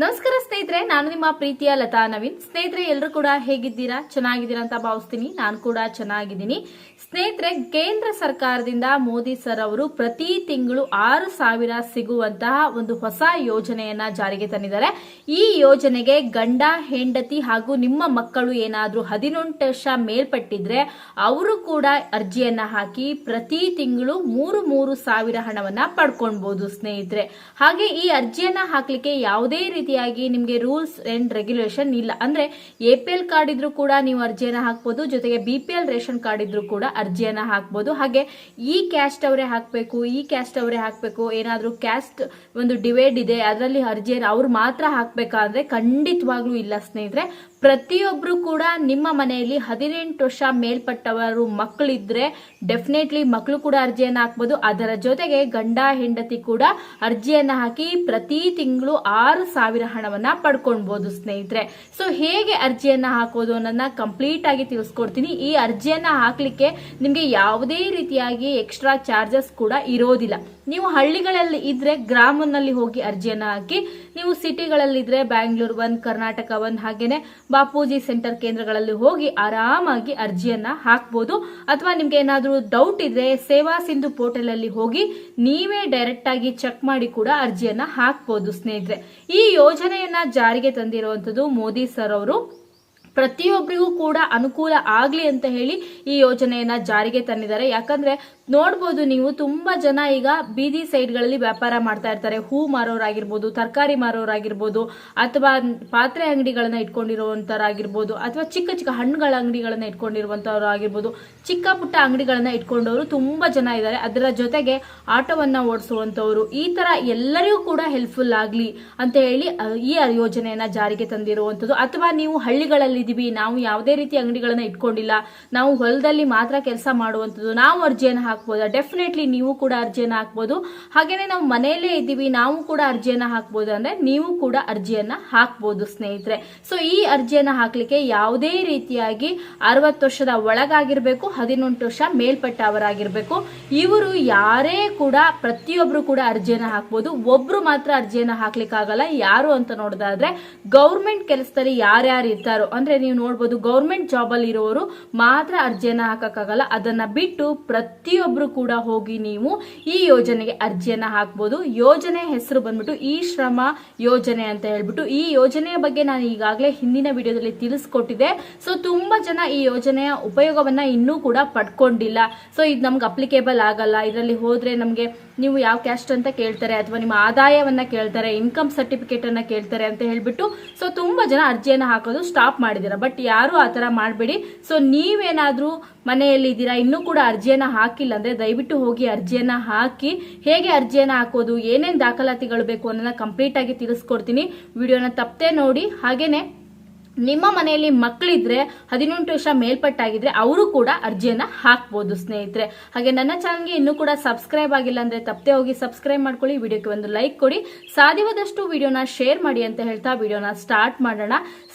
ನಮಸ್ಕಾರ ಸ್ನೇಹಿತರೆ, ನಾನು ನಿಮ್ಮ ಪ್ರೀತಿಯ ಲತಾ ನವೀನ್. ಸ್ನೇಹಿತರೆ, ಎಲ್ಲರೂ ಕೂಡ ಹೇಗಿದ್ದೀರಾ? ಚೆನ್ನಾಗಿದ್ದೀರಾ ಅಂತ ಭಾವಿಸ್ತೀನಿ. ನಾನು ಕೂಡ ಚೆನ್ನಾಗಿದ್ದೀನಿ. ಸ್ನೇಹಿತರೆ, ಕೇಂದ್ರ ಸರ್ಕಾರದಿಂದ ಮೋದಿ ಸರ್ ಅವರು ಪ್ರತಿ ತಿಂಗಳು ಆರು ಸಾವಿರ ಸಿಗುವಂತಹ ಒಂದು ಹೊಸ ಯೋಜನೆಯನ್ನ ಜಾರಿಗೆ ತಂದಿದ್ದಾರೆ. ಈ ಯೋಜನೆಗೆ ಗಂಡ, ಹೆಂಡತಿ ಹಾಗೂ ನಿಮ್ಮ ಮಕ್ಕಳು ಏನಾದರೂ ಹದಿನೆಂಟು ವರ್ಷ ಮೇಲ್ಪಟ್ಟಿದ್ರೆ ಅವರು ಕೂಡ ಅರ್ಜಿಯನ್ನ ಹಾಕಿ ಪ್ರತಿ ತಿಂಗಳು ಮೂರು ಮೂರು ಸಾವಿರ ಹಣವನ್ನ ಪಡ್ಕೊಳ್ಬಹುದು ಸ್ನೇಹಿತರೆ. ಹಾಗೆ ಈ ಅರ್ಜಿಯನ್ನ ಹಾಕ್ಲಿಕ್ಕೆ ಯಾವುದೇ ರೀತಿಯಾಗಿ ನಿಮಗೆ ರೂಲ್ಸ್ ಅಂಡ್ ರೆಗ್ಯುಲೇಷನ್ ಇಲ್ಲ. ಅಂದ್ರೆ ಎ ಪಿ ಎಲ್ ಕಾರ್ಡ್ ಇದ್ರೂ ಕೂಡ ನೀವು ಅರ್ಜಿಯನ್ನು ಹಾಕ್ಬೋದು, ಜೊತೆಗೆ B P L ration card ಇದ್ರೂ ಕೂಡ ಅರ್ಜಿಯನ್ನ ಹಾಕ್ಬೋದು. ಹಾಗೆ ಈ ಕ್ಯಾಸ್ಟ್ ಅವರೇ ಹಾಕ್ಬೇಕು, ಈ ಕ್ಯಾಸ್ಟ್ ಅವರೇ ಹಾಕ್ಬೇಕು, ಏನಾದರೂ ಕ್ಯಾಸ್ಟ್ ಒಂದು ಡಿವೈಡ್ ಇದೆ, ಅದರಲ್ಲಿ ಅರ್ಜಿಯನ್ನು ಅವ್ರು ಮಾತ್ರ ಹಾಕ್ಬೇಕಾದ್ರೆ ಖಂಡಿತವಾಗ್ಲೂ ಇಲ್ಲ ಸ್ನೇಹಿತರೆ. ಪ್ರತಿಯೊಬ್ರು ಕೂಡ ನಿಮ್ಮ ಮನೆಯಲ್ಲಿ ಹದಿನೆಂಟು ವರ್ಷ ಮೇಲ್ಪಟ್ಟವರು ಮಕ್ಕಳಿದ್ರೆ ಡೆಫಿನೆಟ್ಲಿ ಮಕ್ಕಳು ಕೂಡ ಅರ್ಜಿಯನ್ನು ಹಾಕ್ಬೋದು. ಅದರ ಜೊತೆಗೆ ಗಂಡ ಹೆಂಡತಿ ಕೂಡ ಅರ್ಜಿಯನ್ನು ಹಾಕಿ ಪ್ರತಿ ತಿಂಗಳು ಆರು ಸಾವಿರ ಹಣವನ್ನ ಪಡ್ಕೊಳ್ಬೋದು ಸ್ನೇಹಿತರೆ. ಸೊ ಹೇಗೆ ಅರ್ಜಿಯನ್ನ ಹಾಕೋದು ಅನ್ನೋದನ್ನ ಕಂಪ್ಲೀಟ್ ಆಗಿ ತಿಳಿಸ್ಕೊಡ್ತೀನಿ. ಈ ಅರ್ಜಿಯನ್ನ ಹಾಕ್ಲಿಕ್ಕೆ ನಿಮಗೆ ಯಾವುದೇ ರೀತಿಯಾಗಿ ಎಕ್ಸ್ಟ್ರಾ ಚಾರ್ಜಸ್ ಕೂಡ ಇರೋದಿಲ್ಲ. ನೀವು ಹಳ್ಳಿಗಳಲ್ಲಿ ಇದ್ರೆ ಗ್ರಾಮನಲ್ಲಿ ಹೋಗಿ ಅರ್ಜಿಯನ್ನ ಹಾಕಿ ನೀವು ಸಿಟಿಗಳಲ್ಲಿ ಇದ್ರೆ ಬ್ಯಾಂಗ್ಳೂರ್ ಒನ್ ಕರ್ನಾಟಕ ಒನ್ ಹಾಗೇನೆ ಬಾಪೂಜಿ ಸೆಂಟರ್ ಕೇಂದ್ರಗಳಲ್ಲಿ ಹೋಗಿ ಆರಾಮಾಗಿ ಅರ್ಜಿಯನ್ನ ಹಾಕ್ಬೋದು. ಅಥವಾ ನಿಮ್ಗೆ ಏನಾದ್ರೂ ಡೌಟ್ ಇದ್ರೆ ಸೇವಾ ಸಿಂಧು ಪೋರ್ಟಲ್ ಅಲ್ಲಿ ಹೋಗಿ ನೀವೇ ಡೈರೆಕ್ಟ್ ಆಗಿ ಚೆಕ್ ಮಾಡಿ ಕೂಡ ಅರ್ಜಿಯನ್ನ ಹಾಕ್ಬೋದು ಸ್ನೇಹಿತರೆ. ಈ ಯೋಜನೆಯನ್ನ ಜಾರಿಗೆ ತಂದಿರುವಂತದ್ದು ಮೋದಿ ಸರ್ ಅವರು. ಪ್ರತಿಯೊಬ್ಬರಿಗೂ ಕೂಡ ಅನುಕೂಲ ಆಗ್ಲಿ ಅಂತ ಹೇಳಿ ಈ ಯೋಜನೆಯನ್ನ ಜಾರಿಗೆ ತಂದಿದ್ದಾರೆ. ಯಾಕಂದ್ರೆ ನೋಡ್ಬೋದು ನೀವು, ತುಂಬಾ ಜನ ಈಗ ಬೀದಿ ಸೈಡ್ಗಳಲ್ಲಿ ವ್ಯಾಪಾರ ಮಾಡ್ತಾ ಇರ್ತಾರೆ. ಹೂ ಮಾರೋರಾಗಿರ್ಬೋದು, ತರಕಾರಿ ಮಾರೋರಾಗಿರ್ಬೋದು, ಅಥವಾ ಪಾತ್ರೆ ಅಂಗಡಿಗಳನ್ನ ಇಟ್ಕೊಂಡಿರುವಂತರಾಗಿರ್ಬೋದು, ಅಥವಾ ಚಿಕ್ಕ ಚಿಕ್ಕ ಹಣ್ಣುಗಳ ಅಂಗಡಿಗಳನ್ನ ಇಟ್ಕೊಂಡಿರುವಂತವ್ರು ಆಗಿರ್ಬೋದು ಚಿಕ್ಕ ಪುಟ್ಟ ಅಂಗಡಿಗಳನ್ನ ಇಟ್ಕೊಂಡವರು ತುಂಬಾ ಜನ ಇದ್ದಾರೆ. ಅದರ ಜೊತೆಗೆ ಆಟೋವನ್ನ ಓಡಿಸುವಂತವರು, ಈ ತರ ಎಲ್ಲರಿಗೂ ಕೂಡ ಹೆಲ್ಪ್ಫುಲ್ ಆಗ್ಲಿ ಅಂತ ಹೇಳಿ ಈ ಯೋಜನೆಯನ್ನ ಜಾರಿಗೆ ತಂದಿರುವಂತದ್ದು. ಅಥವಾ ನೀವು ಹಳ್ಳಿಗಳಲ್ಲಿ ಇದೀವಿ, ನಾವು ಯಾವುದೇ ರೀತಿ ಅಂಗಡಿಗಳನ್ನ ಇಟ್ಕೊಂಡಿಲ್ಲ, ನಾವು ಹೊಲದಲ್ಲಿ ಮಾತ್ರ ಕೆಲಸ ಮಾಡುವಂಥದ್ದು ನಾವು ಅರ್ಜಿಯನ್ನು ಹಾಕ್ಬೋದಾ? ಡೆಫಿನೆಟ್ಲಿ ನೀವು ಕೂಡ ಅರ್ಜಿಯನ್ನು ಹಾಕ್ಬೋದು. ಹಾಗೇನೆ ನಾವು ಮನೆಯಲ್ಲೇ ಇದ್ದೀವಿ, ನಾವು ಕೂಡ ಅರ್ಜಿಯನ್ನ ಹಾಕ್ಬೋದು ಅಂದ್ರೆ ನೀವು ಕೂಡ ಅರ್ಜಿಯನ್ನ ಹಾಕ್ಬೋದು ಸ್ನೇಹಿತರೆ. ಸೊ ಈ ಅರ್ಜಿಯನ್ನ ಹಾಕ್ಲಿಕ್ಕೆ ಯಾವುದೇ ರೀತಿಯಾಗಿ ಅರವತ್ತು ವರ್ಷದ ಒಳಗಾಗಿರಬೇಕು, ಹದಿನೆಂಟು ವರ್ಷ ಮೇಲ್ಪಟ್ಟವರಾಗಿರ್ಬೇಕು. ಇವರು ಯಾರೇ ಕೂಡ ಪ್ರತಿಯೊಬ್ರು ಕೂಡ ಅರ್ಜಿಯನ್ನ ಹಾಕ್ಬೋದು. ಒಬ್ರು ಮಾತ್ರ ಅರ್ಜಿಯನ್ನ ಹಾಕ್ಲಿಕ್ಕಾಗಲ್ಲ. ಯಾರು ಅಂತ ನೋಡೋದಾದ್ರೆ ಗೌರ್ಮೆಂಟ್ ಕೆಲಸದಲ್ಲಿ ಯಾರ್ಯಾರು ಇರ್ತಾರೋ, ಅಂದ್ರೆ ನೀವು ನೋಡ್ಬೋದು ಗೌರ್ಮೆಂಟ್ ಜಾಬ್ ಅಲ್ಲಿ ಇರೋರು ಮಾತ್ರ ಅರ್ಜಿಯನ್ನ ಹಾಕೋಕ್ಕಾಗಲ್ಲ. ಅದನ್ನ ಬಿಟ್ಟು ಪ್ರತಿಯೊಬ್ರು ಕೂಡ ಹೋಗಿ ನೀವು ಈ ಯೋಜನೆಗೆ ಅರ್ಜಿಯನ್ನು ಹಾಕ್ಬೋದು. ಯೋಜನೆ ಹೆಸರು ಬಂದ್ಬಿಟ್ಟು ಈ ಶ್ರಮ ಯೋಜನೆ ಅಂತ ಹೇಳ್ಬಿಟ್ಟು ಈ ಯೋಜನೆಯ ಬಗ್ಗೆ ನಾನು ಈಗಾಗಲೇ ಹಿಂದಿನ ವಿಡಿಯೋದಲ್ಲಿ ತಿಳಿಸ್ಕೊಟ್ಟಿದ್ದೆ. ಸೊ ತುಂಬಾ ಜನ ಈ ಯೋಜನೆಯ ಉಪಯೋಗವನ್ನ ಇನ್ನೂ ಕೂಡ ಪಡ್ಕೊಂಡಿಲ್ಲ. ಸೊ ಇದು ನಮ್ಗೆ ಅಪ್ಲಿಕೇಬಲ್ ಆಗಲ್ಲ. ಇದರಲ್ಲಿ ಹೋದ್ರೆ ನಮಗೆ ನೀವು ಯಾವ ಕ್ಯಾಸ್ಟ್ ಅಂತ ಕೇಳ್ತಾರೆ ಅಥವಾ ನಿಮ್ಮ ಆದಾಯವನ್ನ ಕೇಳ್ತಾರೆ ಇನ್ಕಮ್ ಸರ್ಟಿಫಿಕೇಟ್ ಅನ್ನ ಕೇಳ್ತಾರೆ ಅಂತ ಹೇಳ್ಬಿಟ್ಟು ಸೊ ತುಂಬಾ ಜನ ಅರ್ಜಿಯನ್ನ ಹಾಕೋದು ಸ್ಟಾಪ್ ಮಾಡಿದ್ದೀರಾ. ಬಟ್ ಯಾರು ಆ ತರ ಮಾಡಬೇಡಿ. ಸೊ ನೀವೇನಾದ್ರೂ ಮನೆಯಲ್ಲಿ ಇದ್ದೀರಾ, ಇನ್ನೂ ಕೂಡ ಅರ್ಜಿಯನ್ನ ಹಾಕಿಲ್ಲ ಅಂದ್ರೆ ದಯವಿಟ್ಟು ಹೋಗಿ ಅರ್ಜಿಯನ್ನ ಹಾಕಿ, ಹೇಗೆ ಅರ್ಜಿಯನ್ನ ಹಾಕೋದು, ಏನೇನ್ ದಾಖಲಾತಿಗಳು ಬೇಕು ಅನ್ನೋದನ್ನ ಕಂಪ್ಲೀಟ್ ಆಗಿ ತಿಳಿಸ್ಕೊಡ್ತೀನಿ. ವಿಡಿಯೋನ ತಪ್ಪದೆ ನೋಡಿ, ಹಾಗೇನೆ. ನಿಮ್ಮ ಮನೆಯಲ್ಲಿ ಮಕ್ಕಳಿದ್ರೆ ಹದಿನೆಂಟು ವರ್ಷ ಮೇಲ್ಪಟ್ಟಾಗಿದ್ರೆ ಅವರು ಕೂಡ ಅರ್ಜಿಯನ್ನ ಹಾಕ್ಬೋದು, ಸ್ನೇಹಿತರೆ. ಹಾಗೆ ನನ್ನ ಚಾನಲ್ಗೆ ಇನ್ನೂ ಕೂಡ ಸಬ್ಸ್ಕ್ರೈಬ್ ಆಗಿಲ್ಲ ಅಂದ್ರೆ ತಪ್ಪದೆ ಹೋಗಿ ಸಬ್ಸ್ಕ್ರೈಬ್ ಮಾಡ್ಕೊಳ್ಳಿ ವಿಡಿಯೋಕ್ಕೆ ಒಂದು ಲೈಕ್ ಕೊಡಿ. ಸಾಧ್ಯವಾದಷ್ಟು ವಿಡಿಯೋನ ಶೇರ್ ಮಾಡಿ ಅಂತ ಹೇಳ್ತಾ ವಿಡಿಯೋನ ಸ್ಟಾರ್ಟ್ ಮಾಡೋಣ.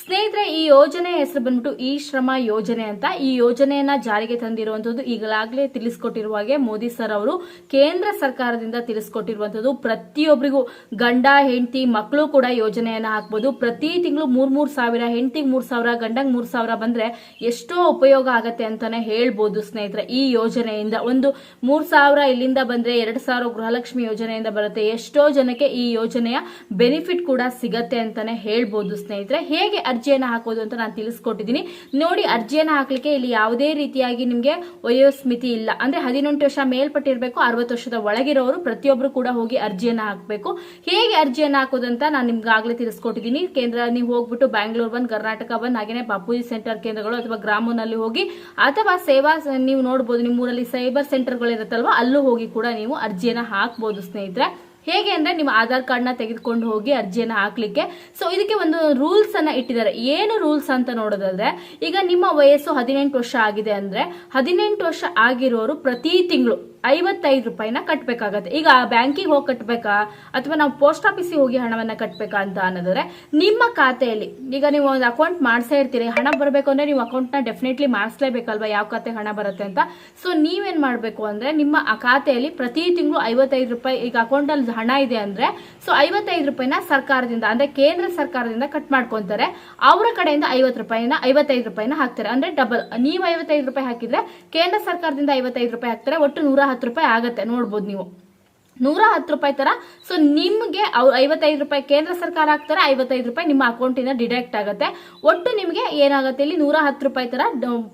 ಸ್ನೇಹಿತರೆ, ಈ ಯೋಜನೆ ಹೆಸರು ಬಂದ್ಬಿಟ್ಟು ಈ ಶ್ರಮ ಯೋಜನೆ ಅಂತ. ಈ ಯೋಜನೆಯನ್ನ ಜಾರಿಗೆ ತಂದಿರುವಂತದ್ದು ಈಗಲಾಗಲೇ ತಿಳಿಸ್ಕೊಟ್ಟಿರುವ ಹಾಗೆ ಮೋದಿ ಸರ್ ಅವರು ಕೇಂದ್ರ ಸರ್ಕಾರದಿಂದ ತಿಳಿಸ್ಕೊಟ್ಟಿರುವಂತದ್ದು ಪ್ರತಿಯೊಬ್ಬರಿಗೂ ಗಂಡ, ಹೆಂಡತಿ ಮಕ್ಕಳು ಕೂಡ ಯೋಜನೆಯನ್ನ ಹಾಕ್ಬೋದು. ಪ್ರತಿ ತಿಂಗಳು ಮೂರ್ ಮೂರ್ ಸಾವಿರ, ಹೆಂಡತಿಗೆ ಮೂರ್ ಸಾವಿರ, ಗಂಡಂಗ್ ಮೂರ್ ಸಾವಿರ ಬಂದ್ರೆ ಎಷ್ಟೋ ಉಪಯೋಗ ಆಗತ್ತೆ ಅಂತಾನೆ ಹೇಳ್ಬೋದು ಸ್ನೇಹಿತರೆ. ಈ ಯೋಜನೆಯಿಂದ ಒಂದು ಮೂರ್ ಸಾವಿರ ಇಲ್ಲಿಂದ ಬಂದ್ರೆ ಎರಡ್ ಸಾವಿರ ಗೃಹಲಕ್ಷ್ಮಿ ಯೋಜನೆಯಿಂದ ಬರುತ್ತೆ. ಎಷ್ಟೋ ಜನಕ್ಕೆ ಈ ಯೋಜನೆಯ ಬೆನಿಫಿಟ್ ಕೂಡ ಸಿಗತ್ತೆ ಅಂತಾನೆ ಹೇಳ್ಬೋದು ಸ್ನೇಹಿತರೆ. ಹೇಗೆ ಅರ್ಜಿಯನ್ನ ಹಾಕೋದು ಅಂತ ನಾನು ತಿಳಿಸ್ಕೊಟ್ಟಿದ್ದೀನಿ. ನೋಡಿ, ಅರ್ಜಿಯನ್ನ ಹಾಕಲಿಕ್ಕೆ ಇಲ್ಲಿ ಯಾವುದೇ ರೀತಿಯಾಗಿ ನಿಮಗೆ ವಯೋಸ್ಮಿತಿ ಇಲ್ಲ. ಅಂದ್ರೆ ಹದಿನೆಂಟು ವರ್ಷ ಮೇಲ್ಪಟ್ಟಿರಬೇಕು, ಅರವತ್ತು ವರ್ಷದ ಒಳಗಿರೋರು ಪ್ರತಿಯೊಬ್ಬರು ಕೂಡ ಹೋಗಿ ಅರ್ಜಿಯನ್ನ ಹಾಕಬೇಕು. ಹೇಗೆ ಅರ್ಜಿಯನ್ನ ಹಾಕೋದು ಅಂತ ನಾನು ನಿಮ್ಗೆ ಆಗ್ಲೇ ತಿಳಿಸ್ಕೊಟ್ಟಿದ್ದೀನಿ. ಕೇಂದ್ರ, ನೀವು ಹೋಗ್ಬಿಟ್ಟು ಬ್ಯಾಂಗ್ಳೂರ್ ಬಂದು ಕರ್ನಾಟಕ ಬಂದ್ ಹಾಗೆಯೇ ಬಾಪೂಜಿ ಸೆಂಟರ್ ಕೇಂದ್ರಗಳು ಅಥವಾ ಗ್ರಾಮನಲ್ಲಿ ಹೋಗಿ, ಅಥವಾ ಸೇವಾ ನೀವು ನೋಡ್ಬೋದು ನಿಮ್ಮ ಊರಲ್ಲಿ ಸೈಬರ್ ಸೆಂಟರ್ಗಳು ಇರುತ್ತಲ್ವ, ಅಲ್ಲೂ ಹೋಗಿ ಕೂಡ ನೀವು ಅರ್ಜಿಯನ್ನ ಹಾಕ್ಬೋದು ಸ್ನೇಹಿತರೆ. ಹೇಗೆ ಅಂದ್ರೆ ನಿಮ್ಮ ಆಧಾರ್ ಕಾರ್ಡ್ನ ತೆಗೆದುಕೊಂಡು ಹೋಗಿ ಅರ್ಜಿಯನ್ನು ಹಾಕ್ಲಿಕ್ಕೆ. ಸೊ ಇದಕ್ಕೆ ಒಂದು ರೂಲ್ಸ್ ಅನ್ನ ಇಟ್ಟಿದ್ದಾರೆ. ಏನು ರೂಲ್ಸ್ ಅಂತ ನೋಡೋದಾದ್ರೆ, ಈಗ ನಿಮ್ಮ ವಯಸ್ಸು ಹದಿನೆಂಟು ವರ್ಷ ಆಗಿದೆ ಅಂದ್ರೆ, ಹದಿನೆಂಟು ವರ್ಷ ಆಗಿರೋರು ಪ್ರತಿ ತಿಂಗಳು ಐವತ್ತೈದು ರೂಪಾಯಿನ ಕಟ್ಟಬೇಕಾಗತ್ತೆ ಈಗ ಬ್ಯಾಂಕಿಗೆ ಹೋಗಿ ಕಟ್ಟಬೇಕಾ ಅಥವಾ ನಾವು ಪೋಸ್ಟ್ ಆಫೀಸಿಗೆ ಹೋಗಿ ಹಣವನ್ನು ಕಟ್ಟಬೇಕಾ ಅಂತ ಅನ್ನೋದಾದ್ರೆ, ನಿಮ್ಮ ಖಾತೆಯಲ್ಲಿ, ಈಗ ನೀವು ಒಂದು ಅಕೌಂಟ್ ಮಾಡಿಸೇ ಇರ್ತೀರಿ, ಹಣ ಬರಬೇಕು ಅಂದರೆ ನೀವು ಅಕೌಂಟ್ನ ಡೆಫಿನೆಟ್ಲಿ ಮಾಡಿಸ್ಲೇಬೇಕಲ್ವಾ, ಯಾವ ಖಾತೆಗೆ ಹಣ ಬರುತ್ತೆ ಅಂತ? ಸೊ ನೀವೇನು ಮಾಡಬೇಕು ಅಂದರೆ, ನಿಮ್ಮ ಆ ಖಾತೆಯಲ್ಲಿ ಪ್ರತಿ ತಿಂಗಳು ಐವತ್ತೈದು ರೂಪಾಯಿ, ಈಗ ಅಕೌಂಟಲ್ಲಿ ಹಣ ಇದೆ ಅಂದರೆ ಸೊ ಐವತ್ತೈದು ರೂಪಾಯಿನ ಸರ್ಕಾರದಿಂದ, ಅಂದರೆ ಕೇಂದ್ರ ಸರ್ಕಾರದಿಂದ ಕಟ್ ಮಾಡ್ಕೊತಾರೆ. ಅವರ ಕಡೆಯಿಂದ ಐವತ್ತು ರೂಪಾಯಿನ, ಐವತ್ತೈದು ರೂಪಾಯಿನ ಹಾಕ್ತಾರೆ. ಅಂದರೆ ಡಬಲ್ ನೀವು ಐವತ್ತೈದು ರೂಪಾಯಿ ಹಾಕಿದ್ರೆ, ಕೇಂದ್ರ ಸರ್ಕಾರದಿಂದ ಐವತ್ತೈದು ರೂಪಾಯಿ ಹಾಕ್ತಾರೆ, ಒಟ್ಟು ನೂರ ಹತ್ತು ರೂಪಾಯಿ ಆಗುತ್ತೆ ನೋಡ್ಬೋದು ನೀವು. ನೂರ ಹತ್ತು ರೂಪಾಯಿ ತರ. ಸೊ ನಿಮ್ಗೆ ಅವ್ರು ಐವತ್ತೈದು ರೂಪಾಯಿ ಕೇಂದ್ರ ಸರ್ಕಾರ ಹಾಕ್ತಾರೆ, ಐವತ್ತೈದು ರೂಪಾಯಿ ನಿಮ್ಮ ಅಕೌಂಟಿಂದ ಡಿಡಕ್ಟ್ ಆಗುತ್ತೆ. ಒಟ್ಟು ನಿಮಗೆ ಏನಾಗುತ್ತೆ ಇಲ್ಲಿ ನೂರ ಹತ್ತು ರೂಪಾಯಿ ತರ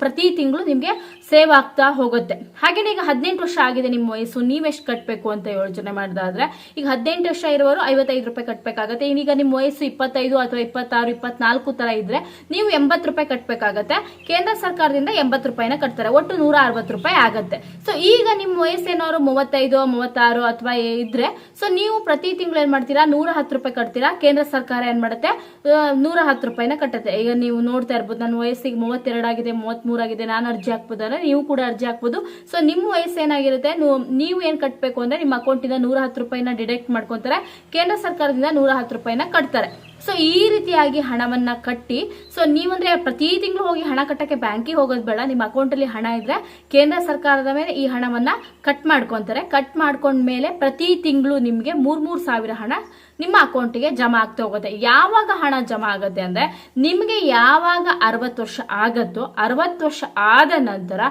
ಪ್ರತಿ ತಿಂಗಳು ನಿಮಗೆ ಸೇವ್ ಆಗ್ತಾ ಹೋಗುತ್ತೆ. ಹಾಗೇನೆ ಈಗ ಹದಿನೆಂಟು ವರ್ಷ ಆಗಿದೆ ನಿಮ್ಮ ವಯಸ್ಸು ನೀವೆಷ್ಟು ಕಟ್ಟಬೇಕು ಅಂತ ಯೋಚನೆ ಮಾಡಿದಾದ್ರೆ, ಈಗ ಹದಿನೆಂಟು ವರ್ಷ ಇರುವವರು ಐವತ್ತೈದು ರೂಪಾಯಿ ಕಟ್ಟಬೇಕಾಗತ್ತೆ ಈಗ ನಿಮ್ಮ ವಯಸ್ಸು ಇಪ್ಪತ್ತೈದು ಅಥವಾ ಇಪ್ಪತ್ತಾರು, ಇಪ್ಪತ್ನಾಲ್ಕು ತರ ಇದ್ರೆ ನೀವು ಎಂಬತ್ತು ರೂಪಾಯಿ ಕಟ್ಟಬೇಕಾಗತ್ತೆ ಕೇಂದ್ರ ಸರ್ಕಾರದಿಂದ ಎಂಬತ್ತು ರೂಪಾಯಿನ ಕಟ್ತಾರೆ. ಒಟ್ಟು ನೂರ ಅರವತ್ತು ರೂಪಾಯಿ ಆಗುತ್ತೆ. ಸೊ ಈಗ ನಿಮ್ಮ ವಯಸ್ಸೇನವರು ಮೂವತ್ತೈದು, ಮೂವತ್ತಾರು ಅಥವಾ ಇದ್ರೆ ಸೊ ನೀವು ಪ್ರತಿ ತಿಂಗಳು ಏನ್ ಮಾಡ್ತೀರಾ? ನೂರ ಹತ್ತು ರೂಪಾಯಿ ಕಟ್ತೀರಾ? ಕೇಂದ್ರ ಸರ್ಕಾರ ಏನ್ ಮಾಡುತ್ತೆ? ನೂರ ಹತ್ತು ರೂಪಾಯಿನ ಕಟ್ಟುತ್ತೆ. ಈಗ ನೀವು ನೋಡ್ತಾ ಇರ್ಬೋದು, ನನ್ನ ವಯಸ್ಸಿಗೆ ಮೂವತ್ತೆರಡು ಆಗಿದೆ, ಮೂವತ್ಮೂರು ಆಗಿದೆ, ನಾನು ಅರ್ಜಿ ಹಾಕ್ಬೋದು ಅಂದ್ರೆ ನೀವು ಕೂಡ ಅರ್ಜಿ ಹಾಕ್ಬೋದು. ಸೊ ನಿಮ್ಮ ವಯಸ್ಸು ಏನಾಗಿರುತ್ತೆ? ನೀವು- ನೀವು ಏನ್ ಕಟ್ಟಬೇಕು ಅಂದ್ರೆ ನಿಮ್ಮ ಅಕೌಂಟಿಂದ ನೂರ ಹತ್ತು ರೂಪಾಯಿನ ಡಿಡಕ್ಟ್ ಮಾಡ್ಕೊಂತಾರೆ. ಕೇಂದ್ರ ಸರ್ಕಾರದಿಂದ ನೂರ ಹತ್ತು ರೂಪಾಯಿನ ಕಟ್ತಾರೆ. ಸೊ ಈ ರೀತಿಯಾಗಿ ಹಣವನ್ನ ಕಟ್ಟಿ ಸೊ ನೀವಂದ್ರೆ ಪ್ರತಿ ತಿಂಗಳು ಹೋಗಿ ಹಣ ಕಟ್ಟಕ್ಕೆ ಬ್ಯಾಂಕಿಗೆ ಹೋಗೋದು ಬೇಡ. ನಿಮ್ಮ ಅಕೌಂಟಲ್ಲಿ ಹಣ ಇದ್ರೆ ಕೇಂದ್ರ ಸರ್ಕಾರದ ಮೇಲೆ ಈ ಹಣವನ್ನ ಕಟ್ ಮಾಡ್ಕೊಂತಾರೆ. ಕಟ್ ಮಾಡ್ಕೊಂಡ್ಮೇಲೆ ಪ್ರತಿ ತಿಂಗಳು ನಿಮ್ಗೆ ಮೂರ್ ಮೂರ್ ಸಾವಿರ ಹಣ ನಿಮ್ಮ ಅಕೌಂಟಿಗೆ ಜಮಾ ಆಗ್ತಾ ಹೋಗುತ್ತೆ. ಯಾವಾಗ ಹಣ ಜಮಾ ಆಗುತ್ತೆ ಅಂದ್ರೆ ನಿಮಗೆ ಯಾವಾಗ ಅರವತ್ತು ವರ್ಷ ಆಗತ್ತೋ, ಅರವತ್ತು ವರ್ಷ ಆದ ನಂತರ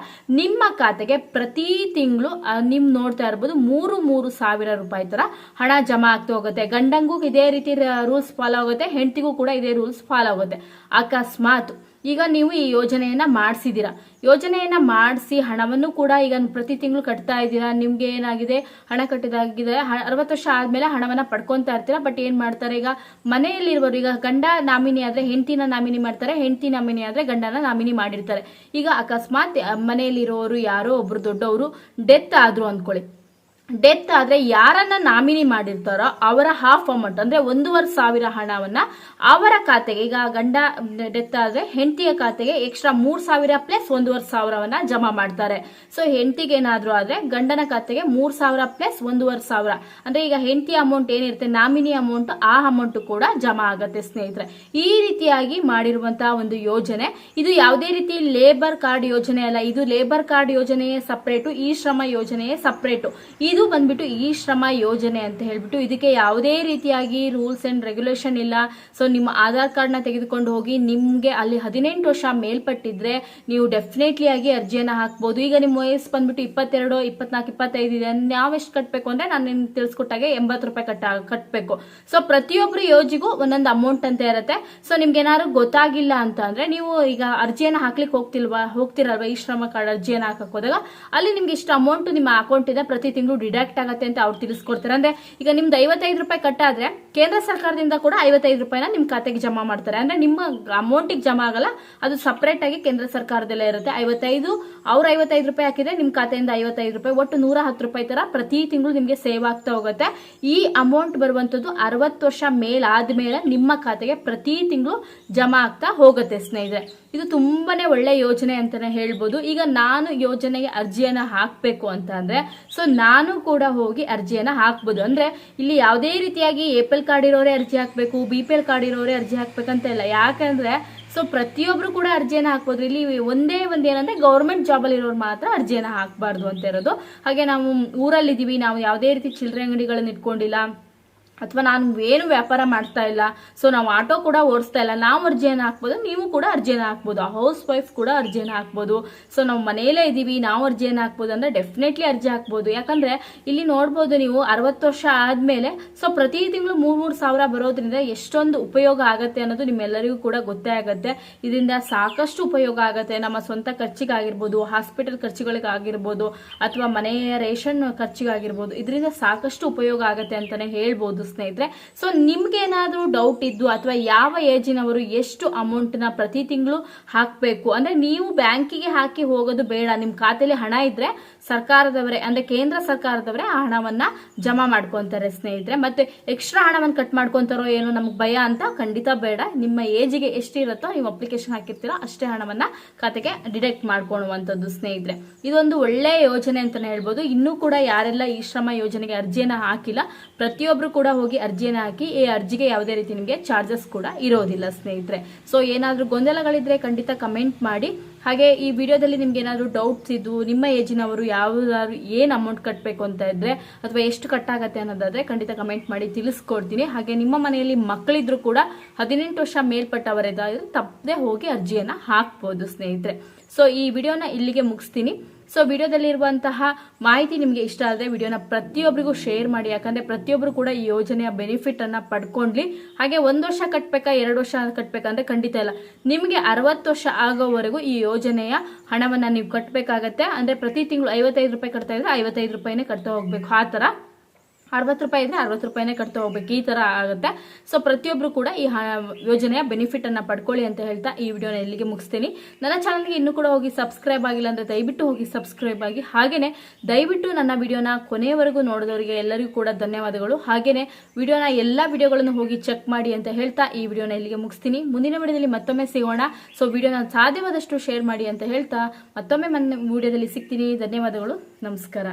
ನಿಮ್ಮ ಖಾತೆಗೆ ಪ್ರತಿ ತಿಂಗಳು ನಿಮ್ ನೋಡ್ತಾ ಇರ್ಬೋದು ಮೂರು ಮೂರು ಸಾವಿರ ರೂಪಾಯಿ ತರ ಹಣ ಜಮಾ ಆಗ್ತಾ ಹೋಗುತ್ತೆ. ಗಂಡಂಗೂ ಇದೇ ರೀತಿ ರೂಲ್ಸ್ ಫಾಲೋ ಆಗುತ್ತೆ, ಹೆಂಡತಿಗೂ ಕೂಡ ಇದೇ ರೂಲ್ಸ್ ಫಾಲೋ ಆಗುತ್ತೆ. ಅಕಸ್ಮಾತ್ ಈಗ ನೀವು ಈ ಯೋಜನೆಯನ್ನ ಮಾಡಿಸಿದ್ದೀರಾ ಯೋಜನೆಯನ್ನ ಮಾಡಿಸಿ ಹಣವನ್ನು ಕೂಡ ಈಗ ಪ್ರತಿ ತಿಂಗಳು ಕಟ್ತಾ ಇದ್ದೀರಾ? ನಿಮ್ಗೆ ಏನಾಗಿದೆ? ಹಣ ಕಟ್ಟಿದಾಗಿದೆ ಅರವತ್ತು ವರ್ಷ ಆದ್ಮೇಲೆ ಹಣವನ್ನ ಪಡ್ಕೊಂತಾ ಇರ್ತೀರಾ? ಬಟ್ ಏನ್ ಮಾಡ್ತಾರೆ ಈಗ ಮನೆಯಲ್ಲಿರುವವರು ಈಗ ಗಂಡ ನಾಮಿನಿ ಆದ್ರೆ ಹೆಂಡತಿನ ನಾಮಿನಿ ಮಾಡ್ತಾರೆ, ಹೆಂಡತಿ ನಾಮಿನಿ ಆದ್ರೆ ಗಂಡನ ನಾಮಿನಿ ಮಾಡಿರ್ತಾರೆ. ಈಗ ಅಕಸ್ಮಾತ್ ಮನೆಯಲ್ಲಿರೋರು ಯಾರೋ ಒಬ್ರು ದೊಡ್ಡವರು ಡೆತ್ ಆದ್ರು ಅಂದ್ಕೊಳ್ಳಿ. ಡೆತ್ ಆದ್ರೆ ಯಾರನ್ನ ನಾಮಿನಿ ಮಾಡಿರ್ತಾರೋ ಅವರ ಹಾಫ್ ಅಮೌಂಟ್ ಅಂದ್ರೆ ಒಂದೂವರೆ ಸಾವಿರ ಹಣವನ್ನ ಅವರ ಖಾತೆಗೆ, ಈಗ ಗಂಡ ಡೆತ್ ಆದ್ರೆ ಹೆಂಡತಿಯ ಖಾತೆಗೆ ಎಕ್ಸ್ಟ್ರಾ ಮೂರ್ ಸಾವಿರ ಪ್ಲಸ್ ಒಂದೂವರೆ ಸಾವಿರವನ್ನ ಜಮಾ ಮಾಡ್ತಾರೆ. ಸೊ ಹೆಂಡತಿಗೆ ಏನಾದರೂ ಆದ್ರೆ ಗಂಡನ ಖಾತೆಗೆ ಮೂರ್ ಸಾವಿರ ಪ್ಲಸ್ ಒಂದೂವರೆ ಸಾವಿರ. ಅಂದ್ರೆ ಈಗ ಹೆಂಡತಿ ಅಮೌಂಟ್ ಏನಿರುತ್ತೆ, ನಾಮಿನಿ ಅಮೌಂಟ್ ಆ ಅಮೌಂಟ್ ಕೂಡ ಜಮಾ ಆಗತ್ತೆ ಸ್ನೇಹಿತರೆ. ಈ ರೀತಿಯಾಗಿ ಮಾಡಿರುವಂತ ಒಂದು ಯೋಜನೆ. ಇದು ಯಾವುದೇ ರೀತಿ ಲೇಬರ್ ಕಾರ್ಡ್ ಯೋಜನೆ ಅಲ್ಲ, ಇದು ಲೇಬರ್ ಕಾರ್ಡ್ ಯೋಜನೆಯೇ ಸಪ್ರೇಟು ಈ ಶ್ರಮ ಯೋಜನೆಯೇ ಸಪರೇಟು ಇದು ಬಂದ್ಬಿಟ್ಟು ಈ ಶ್ರಮ ಯೋಜನೆ ಅಂತ ಹೇಳ್ಬಿಟ್ಟು ಇದಕ್ಕೆ ಯಾವುದೇ ರೀತಿಯಾಗಿ ರೂಲ್ಸ್ ಅಂಡ್ ರೆಗ್ಯುಲೇಷನ್ ಇಲ್ಲ. ಸೊ ನಿಮ್ಮ ಆಧಾರ್ ಕಾರ್ಡ್ನ ತೆಗೆದುಕೊಂಡು ಹೋಗಿ ನಿಮ್ಗೆ ಅಲ್ಲಿ ಹದಿನೆಂಟು ವರ್ಷ ಮೇಲ್ಪಟ್ಟಿದ್ರೆ ನೀವು ಡೆಫಿನೆಟ್ಲಿ ಆಗಿ ಅರ್ಜಿಯನ್ನ ಹಾಕ್ಬೋದು. ಈಗ ನಿಮ್ಮ ವಯಸ್ಸು ಬಂದ್ಬಿಟ್ಟು ಇಪ್ಪತ್ತೆರಡು, ಇಪ್ಪತ್ನಾಲ್ಕು, ಇಪ್ಪತ್ತೈದು ಇದೆ. ನಾವೆಷ್ಟು ಕಟ್ಟಬೇಕು ಅಂದ್ರೆ ನಾನು ನಿಮ್ಗೆ ತಿಳಿಸ್ಕೊಟ್ಟಾಗೆ ಎಂಬತ್ತು ರೂಪಾಯಿ ಕಟ್ಟ ಕಟ್ಟಬೇಕು ಸೊ ಪ್ರತಿಯೊಬ್ಬರು ಯೋಜಿಗೂ ಒಂದೊಂದು ಅಮೌಂಟ್ ಅಂತ ಇರುತ್ತೆ. ಸೊ ನಿಮ್ಗೆ ಏನಾದ್ರು ಗೊತ್ತಾಗಿಲ್ಲ ಅಂತ ಅಂದ್ರೆ ನೀವು ಈಗ ಅರ್ಜಿಯನ್ನ ಹಾಕ್ಲಿಕ್ಕೆ ಹೋಗ್ತಿಲ್ವಾ, ಹೋಗ್ತಿರಲ್ವಾ ಈ ಶ್ರಮ ಕಾರ್ಡ್ ಅರ್ಜಿಯನ್ನ ಹಾಕಕ್ ಹೋದಾಗ? ಅಲ್ಲಿ ನಿಮ್ಗೆ ಇಷ್ಟು ಅಮೌಂಟ್ ನಿಮ್ಮ ಅಕೌಂಟ್ ಇದೆ ಪ್ರತಿ ತಿಂಗಳು ಡಿಡಕ್ಟ್ ಆಗುತ್ತೆ ಅಂತ ಅವ್ರು ತಿಳಿಸ್ಕೊಡ್ತಾರೆ. ಅಂದ್ರೆ ಈಗ ನಿಮ್ದು ಐವತ್ತೈದು ರೂಪಾಯಿ ಕಟ್ಟಾದ್ರೆ ಕೇಂದ್ರ ಸರ್ಕಾರದಿಂದ ಕೂಡ ಐವತ್ತೈದು ರೂಪಾಯಿನ ನಿಮ್ ಖಾತೆಗೆ ಜಮಾ ಮಾಡ್ತಾರೆ. ಅಂದ್ರೆ ನಿಮ್ಮ ಅಮೌಂಟಿಗೆ ಜಮಾ ಆಗಲ್ಲ, ಅದು ಸಪರೇಟ್ ಆಗಿ ಕೇಂದ್ರ ಸರ್ಕಾರದಲ್ಲೇ ಇರುತ್ತೆ. ಐವತ್ತೈದು, ಅವ್ರ ಐವತ್ತೈದು ರೂಪಾಯಿ ಹಾಕಿದ್ರೆ ನಿಮ್ ಖಾತೆಯಿಂದ ಐವತ್ತೈದು ರೂಪಾಯಿ, ಒಟ್ಟು ನೂರ ಹತ್ತು ರೂಪಾಯಿ ತರ ಪ್ರತಿ ತಿಂಗಳು ನಿಮ್ಗೆ ಸೇವ್ ಆಗ್ತಾ ಹೋಗುತ್ತೆ. ಈ ಅಮೌಂಟ್ ಬರುವಂತದ್ದು ಅರವತ್ತು ವರ್ಷ ಮೇಲಾದ್ಮೇಲೆ ನಿಮ್ಮ ಖಾತೆಗೆ ಪ್ರತಿ ತಿಂಗಳು ಜಮಾ ಆಗ್ತಾ ಹೋಗುತ್ತೆ ಸ್ನೇಹಿತರೆ. ಇದು ತುಂಬಾನೇ ಒಳ್ಳೆ ಯೋಜನೆ ಅಂತಾನೆ ಹೇಳ್ಬೋದು. ಈಗ ನಾನು ಯೋಜನೆಗೆ ಅರ್ಜಿಯನ್ನ ಹಾಕ್ಬೇಕು ಅಂತ ಅಂದ್ರೆ ಸೊ ನಾನು ಕೂಡ ಹೋಗಿ ಅರ್ಜಿಯನ್ನ ಹಾಕ್ಬೋದು. ಅಂದ್ರೆ ಇಲ್ಲಿ ಯಾವುದೇ ರೀತಿಯಾಗಿ ಎ ಪಿ ಎಲ್ ಕಾರ್ಡ್ ಇರೋರೇ ಅರ್ಜಿ ಹಾಕ್ಬೇಕು ಬಿ ಪಿ ಎಲ್ ಕಾರ್ಡ್ ಇರೋರೇ ಅರ್ಜಿ ಹಾಕ್ಬೇಕಂತ ಇಲ್ಲ. ಯಾಕಂದ್ರೆ ಸೊ ಪ್ರತಿಯೊಬ್ರು ಕೂಡ ಅರ್ಜಿಯನ್ನ ಹಾಕ್ಬೋದು. ಇಲ್ಲಿ ಒಂದೇ ಒಂದು ಏನಂದ್ರೆ ಗೌರ್ಮೆಂಟ್ ಜಾಬ್ ಅಲ್ಲಿ ಇರೋರು ಮಾತ್ರ ಅರ್ಜಿಯನ್ನ ಹಾಕ್ಬಾರ್ದು ಅಂತ ಇರೋದು. ಹಾಗೆ ನಾವು ಊರಲ್ಲಿದ್ದೀವಿ, ನಾವು ಯಾವುದೇ ರೀತಿ ಚಿಲ್ಲರೆ ಅಂಗಡಿಗಳನ್ನ ಇಟ್ಕೊಂಡಿಲ್ಲ ಅಥವಾ ನಾನು ಏನು ವ್ಯಾಪಾರ ಮಾಡ್ತಾ ಇಲ್ಲ ಸೊ ನಾವು ಆಟೋ ಕೂಡ ಓಡಿಸ್ತಾ ಇಲ್ಲ, ನಾವು ಅರ್ಜಿಯನ್ನು ಹಾಕ್ಬೋದು, ನೀವು ಕೂಡ ಅರ್ಜಿಯನ್ನು ಹಾಕ್ಬೋದು ಹೌಸ್ ವೈಫ್ ಕೂಡ ಅರ್ಜಿಯನ್ನು ಹಾಕ್ಬೋದು. ಸೊ ನಾವು ಮನೆಯಲ್ಲೇ ಇದ್ದೀವಿ ನಾವು ಅರ್ಜಿಯನ್ನು ಹಾಕ್ಬೋದು ಅಂದರೆ ಡೆಫಿನೆಟ್ಲಿ ಅರ್ಜಿ ಹಾಕ್ಬೋದು. ಯಾಕಂದರೆ ಇಲ್ಲಿ ನೋಡ್ಬೋದು ನೀವು ಅರವತ್ತು ವರ್ಷ ಆದಮೇಲೆ ಸೊ ಪ್ರತಿ ತಿಂಗಳು ಮೂರು ಮೂರು ಸಾವಿರ ಬರೋದ್ರಿಂದ ಎಷ್ಟೊಂದು ಉಪಯೋಗ ಆಗುತ್ತೆ ಅನ್ನೋದು ನಿಮ್ಮೆಲ್ಲರಿಗೂ ಕೂಡ ಗೊತ್ತೇ ಆಗುತ್ತೆ. ಇದರಿಂದ ಸಾಕಷ್ಟು ಉಪಯೋಗ ಆಗುತ್ತೆ. ನಮ್ಮ ಸ್ವಂತ ಖರ್ಚಿಗಾಗಿರ್ಬೋದು ಹಾಸ್ಪಿಟಲ್ ಖರ್ಚುಗಳಿಗಾಗಿರ್ಬೋದು, ಅಥವಾ ಮನೆಯ ರೇಷನ್ ಖರ್ಚಿಗಾಗಿರ್ಬೋದು, ಇದರಿಂದ ಸಾಕಷ್ಟು ಉಪಯೋಗ ಆಗುತ್ತೆ ಅಂತಲೇ ಹೇಳ್ಬೋದು. ಸ್ನೇಹಿತರೆ ಸೊ ನಿಮ್ಗೆ ಏನಾದ್ರೂ ಡೌಟ್ ಇದ್ದು ಅಥವಾ ಯಾವ ಏಜಿನವರು ಎಷ್ಟು ಅಮೌಂಟ್ನ ಪ್ರತಿ ತಿಂಗಳು ಹಾಕ್ಬೇಕು, ಅಂದ್ರೆ ನೀವು ಬ್ಯಾಂಕಿಗೆ ಹಾಕಿ ಹೋಗೋದು ಬೇಡ, ನಿಮ್ ಖಾತೆಲಿ ಹಣ ಇದ್ರೆ ಸರ್ಕಾರದವರೇ ಅಂದ್ರೆ ಕೇಂದ್ರ ಸರ್ಕಾರದವರೇ ಆ ಹಣವನ್ನ ಜಮಾ ಮಾಡ್ಕೊಂತಾರೆ ಸ್ನೇಹಿತರೆ. ಮತ್ತೆ ಎಕ್ಸ್ಟ್ರಾ ಹಣವನ್ನು ಕಟ್ ಮಾಡ್ಕೊಂತಾರೋ ಏನೋ ನಮ್ಗೆ ಭಯ ಅಂತ ಖಂಡಿತ ಬೇಡ. ನಿಮ್ಮ ಏಜಿಗೆ ಎಷ್ಟಿರುತ್ತೋ ನೀವು ಅಪ್ಲಿಕೇಶನ್ ಹಾಕಿರ್ತೀರೋ ಅಷ್ಟೇ ಹಣವನ್ನ ಖಾತೆಗೆ ಡಿಡೆಕ್ಟ್ ಮಾಡ್ಕೊಳ್ಳುವಂಥದ್ದು ಸ್ನೇಹಿತರೆ. ಇದೊಂದು ಒಳ್ಳೆಯ ಯೋಜನೆ ಅಂತಲೇ ಹೇಳ್ಬೋದು. ಇನ್ನೂ ಕೂಡ ಯಾರೆಲ್ಲ ಈ ಶ್ರಮ ಯೋಜನೆಗೆ ಅರ್ಜಿಯನ್ನು ಹಾಕಿಲ್ಲ ಪ್ರತಿಯೊಬ್ಬರು ಕೂಡ ಹೋಗಿ ಅರ್ಜಿಯನ್ನು ಹಾಕಿ ಈ ಅರ್ಜಿಗೆ ಯಾವುದೇ ರೀತಿ ನಿಮಗೆ ಚಾರ್ಜಸ್ ಕೂಡ ಇರೋದಿಲ್ಲ ಸ್ನೇಹಿತರೆ. ಸೊ ಏನಾದರೂ ಗೊಂದಲಗಳಿದ್ರೆ ಖಂಡಿತ ಕಮೆಂಟ್ ಮಾಡಿ. ಹಾಗೆ ಈ ವಿಡಿಯೋದಲ್ಲಿ ನಿಮ್ಗೆ ಏನಾದರೂ ಡೌಟ್ಸ್ ಇದ್ದು ನಿಮ್ಮ ಏಜಿನವರು ಯಾವ್ದಾದ್ರು ಏನು ಅಮೌಂಟ್ ಕಟ್ಟಬೇಕು ಅಂತ ಇದ್ರೆ ಅಥವಾ ಎಷ್ಟು ಕಟ್ಟಾಗತ್ತೆ ಅನ್ನೋದಾದ್ರೆ ಖಂಡಿತ ಕಮೆಂಟ್ ಮಾಡಿ ತಿಳಿಸ್ಕೊಡ್ತೀನಿ. ಹಾಗೆ ನಿಮ್ಮ ಮನೆಯಲ್ಲಿ ಮಕ್ಕಳಿದ್ರು ಕೂಡ ಹದಿನೆಂಟು ವರ್ಷ ಮೇಲ್ಪಟ್ಟವರೆದಾದ್ರೂ ತಪ್ಪದೆ ಹೋಗಿ ಅರ್ಜಿಯನ್ನ ಹಾಕ್ಬೋದು ಸ್ನೇಹಿತರೆ. ಸೊ ಈ ವಿಡಿಯೋನ ಇಲ್ಲಿಗೆ ಮುಗಿಸ್ತೀನಿ. ಸೊ ವಿಡಿಯೋದಲ್ಲಿರುವಂತಹ ಮಾಹಿತಿ ನಿಮಗೆ ಇಷ್ಟ ಆದರೆ ವಿಡಿಯೋನ ಪ್ರತಿಯೊಬ್ಬರಿಗೂ ಶೇರ್ ಮಾಡಿ. ಯಾಕಂದರೆ ಪ್ರತಿಯೊಬ್ಬರು ಕೂಡ ಈ ಯೋಜನೆಯ ಬೆನಿಫಿಟನ್ನು ಪಡ್ಕೊಂಡ್ಲಿ. ಹಾಗೆ ಒಂದು ವರ್ಷ ಕಟ್ಟಬೇಕಾ ಎರಡು ವರ್ಷ ಕಟ್ಟಬೇಕಂದ್ರೆ ಖಂಡಿತ ಇಲ್ಲ. ನಿಮಗೆ ಅರವತ್ತು ವರ್ಷ ಆಗೋವರೆಗೂ ಈ ಯೋಜನೆಯ ಹಣವನ್ನು ನೀವು ಕಟ್ಟಬೇಕಾಗತ್ತೆ ಅಂದರೆ ಪ್ರತಿ ತಿಂಗಳು ಐವತ್ತೈದು ರೂಪಾಯಿ ಕಟ್ತಾ ಇದ್ರೆ ಐವತ್ತೈದು ರೂಪಾಯಿನೇ ಕಟ್ತಾ ಹೋಗಬೇಕು. ಆ ಥರ. ಅರವತ್ತು ರೂಪಾಯಿ ಇದ್ರೆ ಅರವತ್ತು ರೂಪಾಯಿನೇ ಕಟ್ತಾ ಹೋಗ್ಬೇಕು. ಈ ತರ ಆಗುತ್ತೆ. ಸೊ ಪ್ರತಿಯೊಬ್ರು ಕೂಡ ಈ ಯೋಜನೆಯ ಬೆನಿಫಿಟ್ ಅನ್ನ ಪಡ್ಕೊಳ್ಳಿ ಅಂತ ಹೇಳ್ತಾ ಈ ವಿಡಿಯೋನ ಇಲ್ಲಿಗೆ ಮುಗಿಸ್ತೀನಿ. ನನ್ನ ಚಾನಲ್ಗೆ ಇನ್ನೂ ಕೂಡ ಹೋಗಿ ಸಬ್ಸ್ಕ್ರೈಬ್ ಆಗಿಲ್ಲ ಅಂದ್ರೆ ದಯವಿಟ್ಟು ಹೋಗಿ ಸಬ್ಸ್ಕ್ರೈಬ್ ಆಗಿ. ಹಾಗೆಯೇ ದಯವಿಟ್ಟು ನನ್ನ ವಿಡಿಯೋನ ಕೊನೆಯವರೆಗೂ ನೋಡಿದವರಿಗೆ ಎಲ್ಲರಿಗೂ ಕೂಡ ಧನ್ಯವಾದಗಳು. ಹಾಗೆಯೇ ವಿಡಿಯೋನ ಎಲ್ಲ ವಿಡಿಯೋಗಳನ್ನು ಹೋಗಿ ಚೆಕ್ ಮಾಡಿ ಅಂತ ಹೇಳ್ತಾ ಈ ವಿಡಿಯೋನ ಇಲ್ಲಿಗೆ ಮುಗಿಸ್ತೀನಿ. ಮುಂದಿನ ವಿಡಿಯೋದಲ್ಲಿ ಮತ್ತೊಮ್ಮೆ ಸಿಗೋಣ. ಸೊ ವಿಡಿಯೋನ ಸಾಧ್ಯವಾದಷ್ಟು ಶೇರ್ ಮಾಡಿ ಅಂತ ಹೇಳ್ತಾ ಮತ್ತೊಮ್ಮೆ ಮನ್ನ ವಿಡಿಯೋದಲ್ಲಿ ಸಿಗ್ತೀನಿ. ಧನ್ಯವಾದಗಳು. ನಮಸ್ಕಾರ.